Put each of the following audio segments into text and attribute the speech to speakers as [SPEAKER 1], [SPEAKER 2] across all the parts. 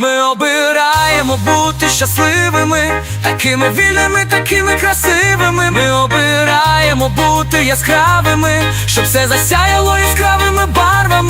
[SPEAKER 1] Ми обираємо бути щасливими, такими вільними, такими красивими. Ми обираємо бути яскравими, щоб все засяяло яскравими барвами.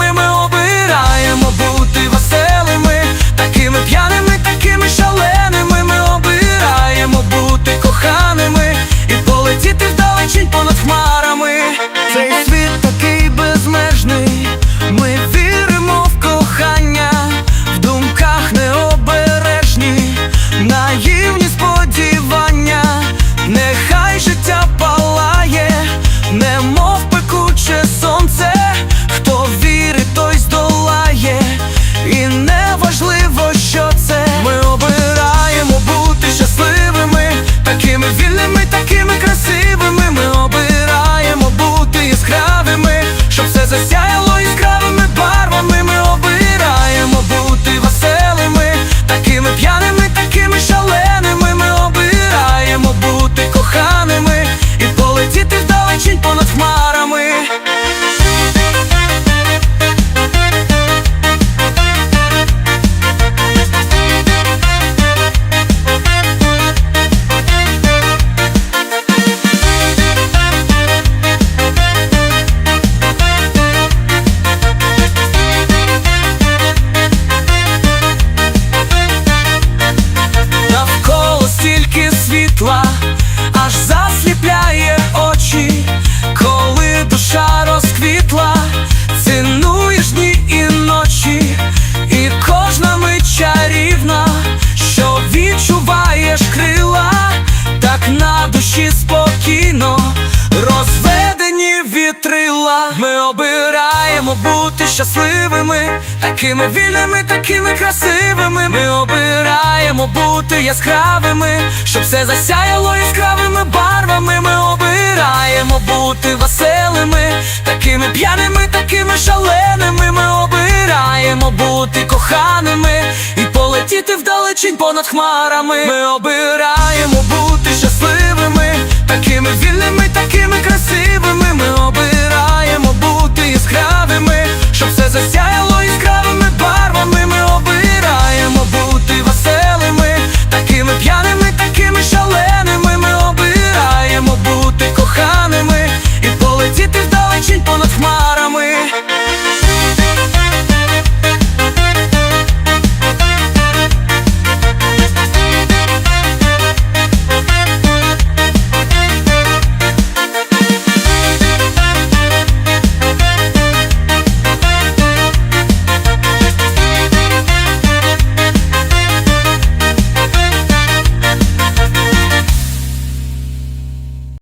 [SPEAKER 1] бути щасливими, такими вільними, такими красивими. Ми обираємо бути яскравими, щоб все засяяло яскравими барвами. Ми обираємо бути веселими, такими п'яними, такими шаленими. Ми обираємо бути коханими і полетіти вдалечінь понад хмарами. Ми обираємо бути щасливими.